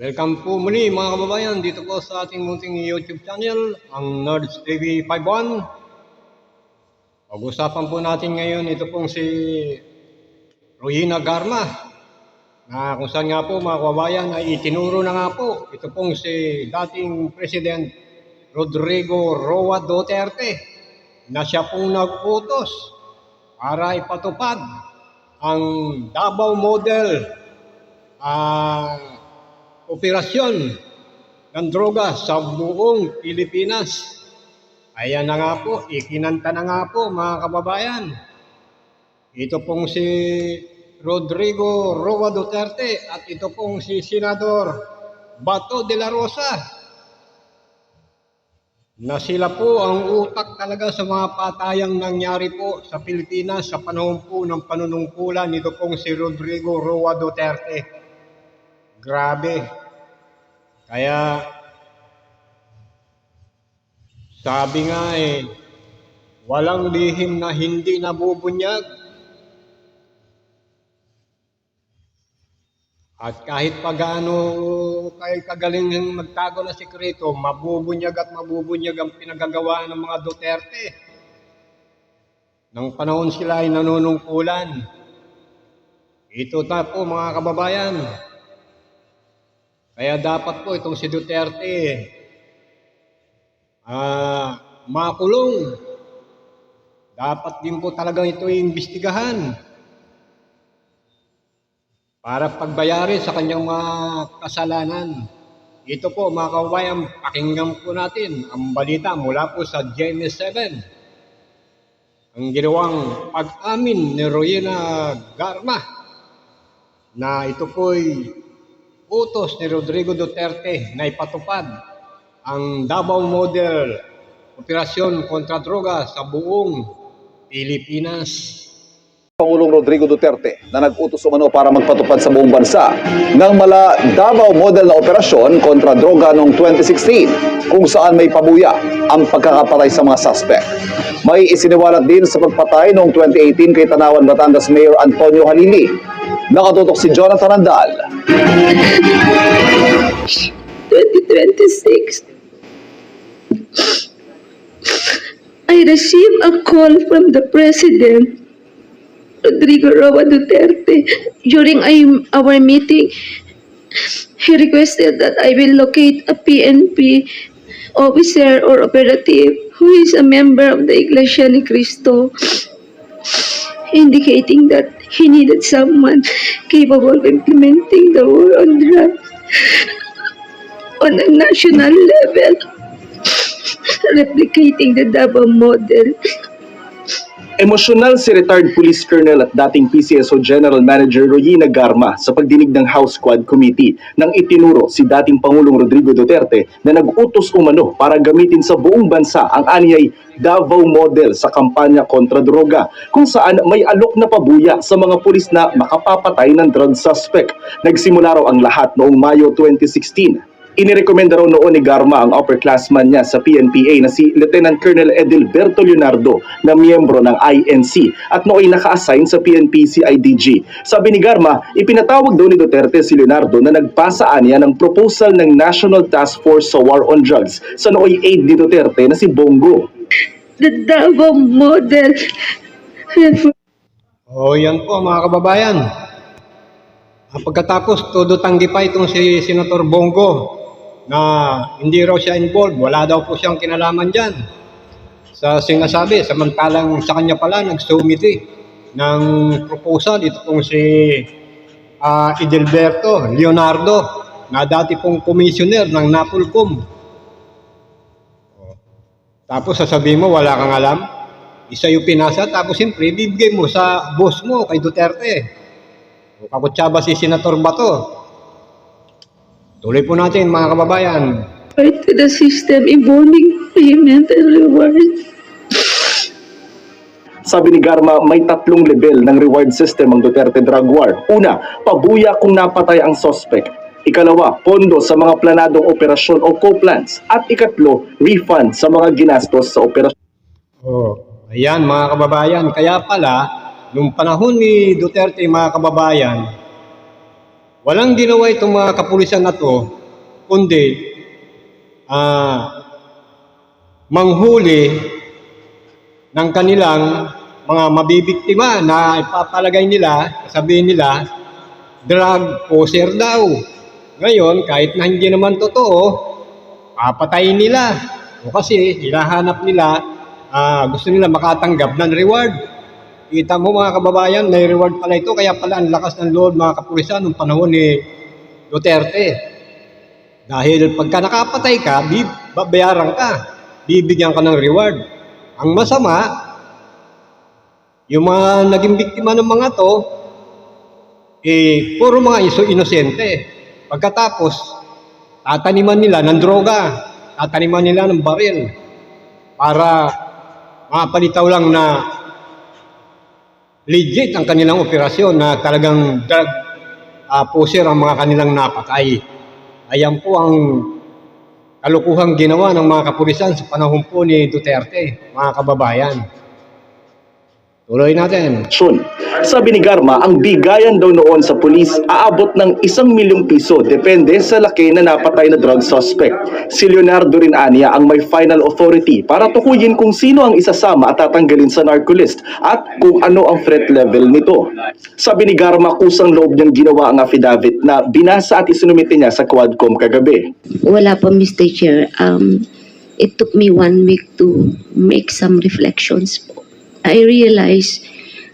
Welcome po muli mga kababayan dito po sa ating munting YouTube channel, ang Nerds TV 51. Pag-usapan po natin ngayon ito pong si Rohina Garma na kung saan nga po mga kababayan ay itinuro na nga po ito pong si dating President Rodrigo Roa Duterte na siya pong nag-utos para ipatupad ang Davao Model ah operasyon ng droga sa buong Pilipinas. Ayan na nga po, ikinanta na nga po mga kababayan. Ito pong si Rodrigo Roa Duterte at ito pong si Senador Bato de la Rosa na sila po ang utak talaga sa mga patayang nangyari po sa Pilipinas sa panahon po ng panunungkulan nito pong si Rodrigo Roa Duterte. Grabe. Kaya, sabi nga eh, walang lihim na hindi nabubunyag. At kahit pagano kay kagaling ng magtago na sikreto, mabubunyag at mabubunyag ang pinagagawa ng mga Duterte. Nang panahon sila ay nanunungkulan. Ito na po mga kababayan, kaya dapat po itong si Duterte ah makulong. Dapat din po talagang ito iimbestigahan para pagbayari sa kanyang mga kasalanan. Ito po mga kababayan, pakinggan po natin ang balita mula po sa GMS 7. Ang ginawang pag-amin ni Royena Garma na ito po'y utos ni Rodrigo Duterte na ipatupad ang Davao Model Operasyon kontra Droga sa buong Pilipinas. Pangulong Rodrigo Duterte na nag-utos umano para magpatupad sa buong bansa ng mala Davao model na operasyon kontra droga noong 2016 kung saan may pabuya ang pagkakapatay sa mga suspect. May isiniwalat din sa pagpatay noong 2018 kay Tanawan Batangas Mayor Antonio Halili. Nakatutok si Jonathan Andal. 2026. I received a call from the President, Rodrigo Roa Duterte, during our meeting. He requested that I will locate a PNP officer or operative who is a member of the Iglesia Ni Cristo, indicating that he needed someone capable of implementing the war on drugs on a national level, replicating the Davao model. Emosyonal si retired police colonel at dating PCSO General Manager Royina Garma sa pagdinig ng House Squad Committee nang itinuro si dating Pangulong Rodrigo Duterte na nag-utos umano para gamitin sa buong bansa ang anyay Davao model sa kampanya kontra droga kung saan may alok na pabuya sa mga pulis na makapapatay ng drug suspect. Nagsimula raw ang lahat noong Mayo 2016 Inirekomenda raw noon ni Garma ang upperclassman niya sa PNPA na si Lieutenant Colonel Edilberto Leonardo na miyembro ng INC at nooy naka-assign sa PNP CIDG. Sabi ni Garma, ipinatawag daw ni Duterte si Leonardo na nagpasaan niya ng proposal ng National Task Force sa War on Drugs sa nooy aide ni Duterte na si Bongo. The Davao model refer- O yan po mga kababayan. Ah, Pagkatapos, todo tanggi pa itong si Senator Bongo na hindi raw siya involved, wala daw po siyang kinalaman dyan sa sinasabi. Samantalang sa kanya pala nagsumiti ng proposal ito pong si ah, Edelberto Leonardo na dati pong commissioner ng Napolcom. Tapos sasabihin mo, wala kang alam. Isa yung pinasa, tapos siyempre, bibigay mo sa boss mo, kay Duterte. Kakutsaba si Senator Bato. Tuloy po natin, mga kababayan. to the system involving payment and reward. Sabi ni Garma, may tatlong level ng reward system ang Duterte Drug War. Una, pabuya kung napatay ang suspect. Ikalawa, pondo sa mga planadong operasyon o co-plans. At ikatlo, refund sa mga ginastos sa operasyon. Oh, ayan mga kababayan, kaya pala nung panahon ni Duterte, mga kababayan, walang ginawa itong mga kapulisan na to, kundi ah, manghuli ng kanilang mga mabibiktima na ipapalagay nila, sabihin nila, drug poser daw. Ngayon, kahit na hindi naman totoo, papatayin nila. O kasi, hinahanap nila, ah, gusto nila makatanggap ng reward. Kita mo mga kababayan, may reward pala ito, kaya pala ang lakas ng loob mga kapulisan nung panahon ni Duterte. Dahil pagka nakapatay ka, babayaran ka. Bibigyan ka ng reward. Ang masama, yung mga naging biktima ng mga to, eh, puro mga iso inosente. Pagkatapos, tataniman nila ng droga, tataniman nila ng baril para mapalitaw lang na legit ang kanilang operasyon na talagang drug uh, poser ang mga kanilang napatay. Ayan po ang kalukuhang ginawa ng mga kapulisan sa panahon po ni Duterte, mga kababayan. Tuloy natin. Aksyon. Sabi ni Garma, ang bigayan daw noon sa pulis aabot ng isang milyong piso depende sa laki na napatay na drug suspect. Si Leonardo rin aniya ang may final authority para tukuyin kung sino ang isasama at tatanggalin sa narcolist at kung ano ang threat level nito. Sabi ni Garma, kusang loob niyang ginawa ang affidavit na binasa at isinumite niya sa Quadcom kagabi. Wala pa, Mr. Chair. Um, it took me one week to make some reflections po. I realized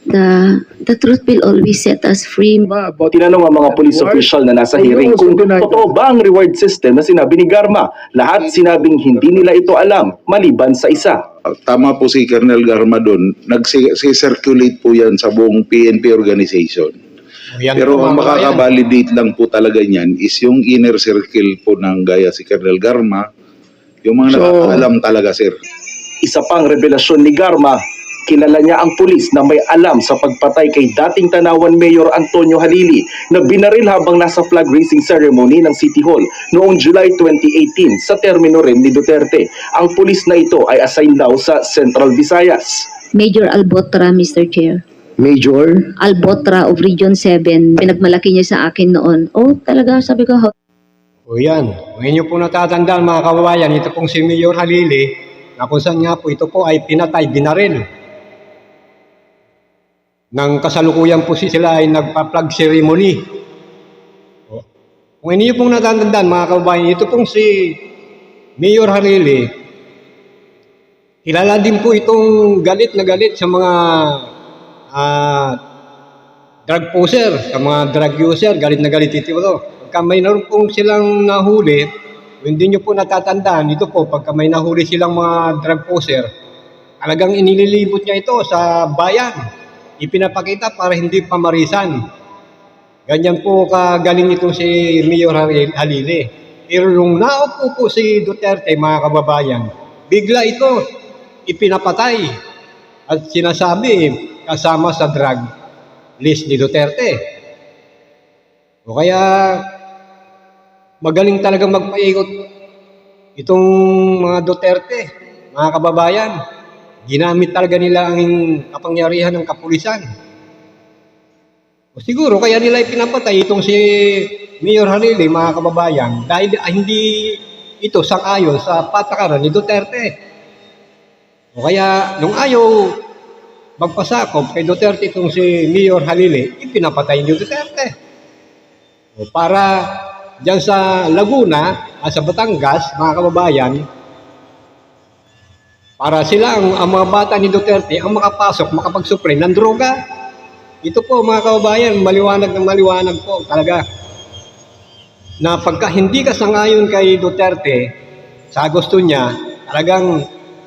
the the truth will always set us free. Tinanong ang mga police official na nasa hearing kung totoo ba ang reward system na sinabi ni Garma. Lahat sinabing hindi nila ito alam, maliban sa isa. tama po si Colonel Garma doon, nag-circulate po yan sa buong PNP organization. Ayan Pero po, ang makakabalidate lang po talaga niyan is yung inner circle po ng gaya si Colonel Garma, yung mga nakakaalam talaga, sir. Isa pang revelasyon ni Garma, kilala niya ang pulis na may alam sa pagpatay kay dating Tanawan Mayor Antonio Halili na binaril habang nasa flag raising ceremony ng City Hall noong July 2018 sa termino rin ni Duterte. Ang pulis na ito ay assigned daw sa Central Visayas. Major Albotra, Mr. Chair. Major, Albotra of Region 7. Pinagmalaki niya sa akin noon. Oh, talaga, sabi ko, O yan. Ngayon nyo po natatandaan mga kababayan, ito pong si Mayor Halili, na kung saan nga po ito po ay pinatay, binaril. Nang kasalukuyan po si sila ay nagpa-flag ceremony. O. Kung hindi nyo pong natatandaan mga kababayan, ito pong si Mayor Halili, kilala din po itong galit na galit sa mga ah, drug poser, sa mga drug user, galit na galit ito. Pagka may naroon pong silang nahuli, kung hindi nyo po natatandaan, ito po, pagka may nahuli silang mga drug poser, talagang inililibot niya ito sa bayan. Ipinapakita para hindi pamarisan. Ganyan po kagaling itong si Mayor Halil- Halili. Pero nung naupo po si Duterte, mga kababayan, bigla ito ipinapatay at sinasabi kasama sa drug list ni Duterte. O kaya magaling talagang magpaikot itong mga Duterte, mga kababayan. Ginamit talaga nila ang kapangyarihan ng kapulisan. O siguro kaya nila ipinapatay itong si Mayor Halili, mga kababayan, dahil ah, hindi ito sang-ayon sa patakaran ni Duterte. O kaya nung ayaw magpasakop kay Duterte itong si Mayor Halili, ipinapatay ni Duterte. O para diyan sa Laguna at sa Batangas, mga kababayan, para sila ang, ang mga bata ni Duterte ang makapasok, makapag-supply ng droga. Ito po mga kababayan, maliwanag na maliwanag po talaga. Na pagka hindi ka sangayon kay Duterte, sa gusto niya, talagang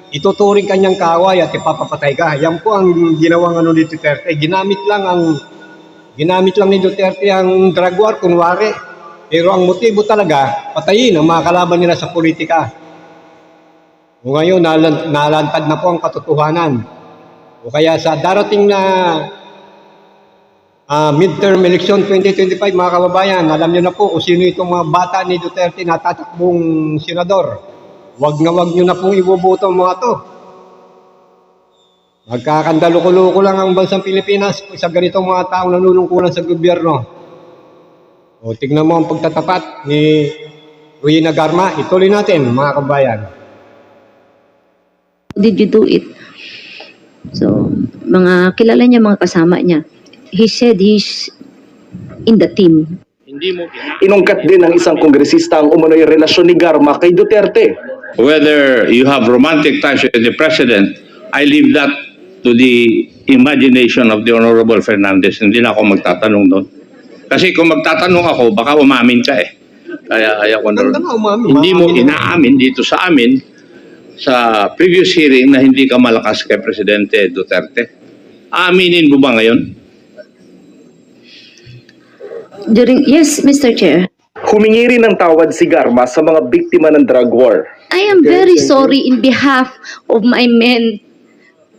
ituturing kanyang kaway at ipapapatay ka. Yan po ang ginawang ano ni Duterte. Ginamit lang ang ginamit lang ni Duterte ang drug war, kunwari. Pero ang motibo talaga, patayin ang mga kalaban nila sa politika. O ngayon, nalan- nalantad na po ang katotohanan. O kaya sa darating na ah, midterm election 2025, mga kababayan, alam niyo na po kung sino itong mga bata ni Duterte na tatakbong senador. Huwag na huwag niyo na pong iboboto mga to. Magkakandalo-loko lang ang bansang Pilipinas sa ganitong mga taong nanunungkulan sa gobyerno. O tignan mo ang pagtatapat ni Ruyina Garma. Ituloy natin mga kabayan. Did you do it? So, mga kilala niya, mga kasama niya. He said he's in the team. Inungkat din ng isang kongresista ang umano'y relasyon ni Garma kay Duterte. whether you have romantic ties with the president, I leave that to the imagination of the Honorable Fernandez. Hindi na ako magtatanong doon. Kasi kung magtatanong ako, baka umamin ka eh. Kaya ayaw ko na. Hindi mo inaamin dito sa amin sa previous hearing na hindi ka malakas kay Presidente Duterte. Aaminin mo ba ngayon? During, yes, Mr. Chair. Humingi rin ng tawad si Garma sa mga biktima ng drug war. I am very sorry in behalf of my men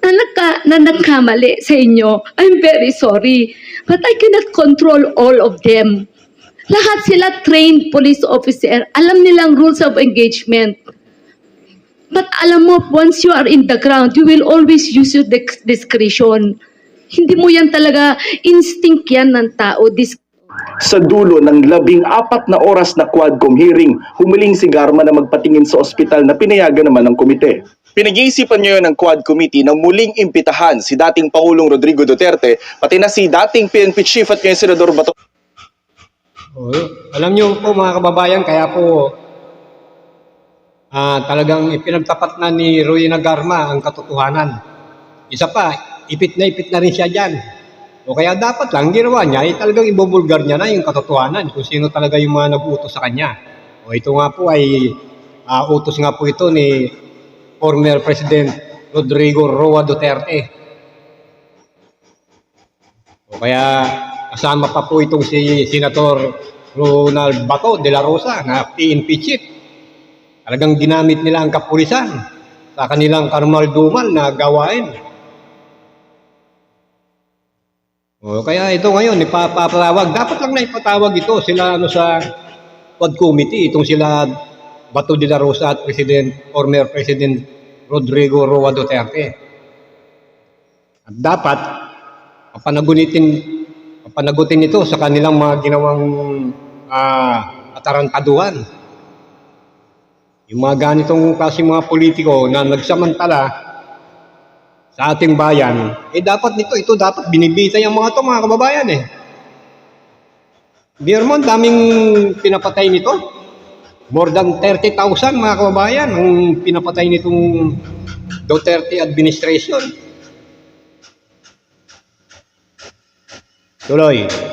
na, nagka, na nagkamali sa inyo. I'm very sorry. But I cannot control all of them. Lahat sila trained police officer. Alam nilang rules of engagement. But alam mo, once you are in the ground, you will always use your discretion. Hindi mo yan talaga, instinct yan ng tao, dis- Sa dulo ng labing apat na oras na Quadcom hearing, humiling si Garma na magpatingin sa ospital na pinayagan naman ng komite. Pinag-iisipan niyo ng Quad Committee na muling imbitahan si dating Pangulong Rodrigo Duterte, pati na si dating PNP Chief at ngayon Senador Bato O, alam niyo po mga kababayan, kaya po ah, talagang ipinagtapat na ni Ruyina Garma ang katotohanan. Isa pa, ipit na ipit na rin siya dyan. O kaya dapat lang, ginawa niya, eh, talagang ibubulgar niya na yung katotohanan kung sino talaga yung mga nag-utos sa kanya. O ito nga po ay ah, utos nga po ito ni former President Rodrigo Roa Duterte. O kaya kasama pa po itong si Senator Ronald Bato de la Rosa na PNP chief. Talagang ginamit nila ang kapulisan sa kanilang karumal-dumal na gawain. O kaya ito ngayon, ipapatawag. Dapat lang na ipatawag ito sila ano sa Quad Committee, itong sila Bato de la Rosa at President, former President Rodrigo Roa Duterte. At dapat, papanagutin, papanagutin ito sa kanilang mga ginawang ah, atarantaduhan. Yung mga ganitong klase mga politiko na nagsamantala sa ating bayan, eh dapat nito, ito dapat binibitay ang mga to mga kababayan eh. Biermon, daming pinapatay nito. More than 30,000 mga kababayan ang pinapatay nitong Duterte administration. Tuloy.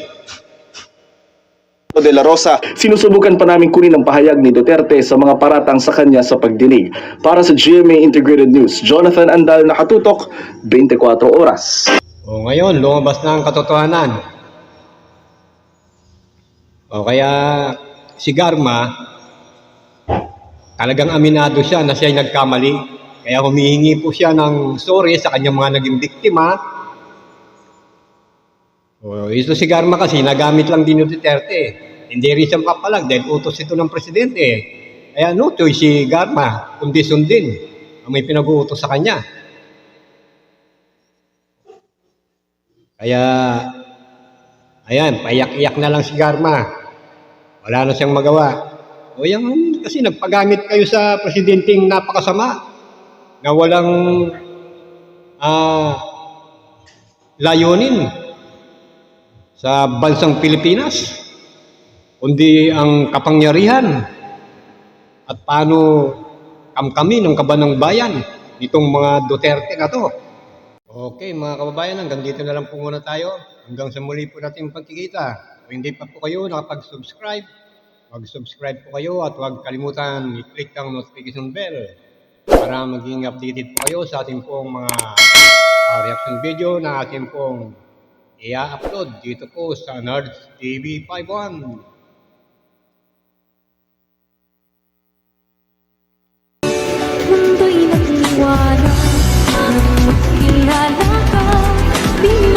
De la Rosa, sinusubukan pa namin kunin ang pahayag ni Duterte sa mga paratang sa kanya sa pagdinig. Para sa GMA Integrated News, Jonathan Andal nakatutok, 24 oras. O ngayon, lumabas na ang katotohanan. O kaya si Garma, talagang aminado siya na siya ay nagkamali. Kaya humihingi po siya ng sorry sa kanyang mga naging biktima. O, ito si Garma kasi nagamit lang din ni Duterte. Hindi rin siya makapalag dahil utos ito ng presidente. Kaya no choice si Garma, kundi sundin ang may pinag-uutos sa kanya. Kaya, ayan, paiyak-iyak na lang si Garma. Wala na siyang magawa. O yan, kasi nagpagamit kayo sa presidenteng napakasama na walang ah, layunin sa bansang Pilipinas, kundi ang kapangyarihan at paano kamkami ng kabanang bayan nitong mga Duterte na to. Okay mga kababayan, hanggang dito na lang po muna tayo. Hanggang sa muli po natin pagkikita. Kung hindi pa po kayo nakapag-subscribe, mag-subscribe po kayo at huwag kalimutan i-click ang notification bell para maging updated po kayo sa ating pong mga ah, reaction video na ating pong i-upload dito po sa Nerds TV 51. be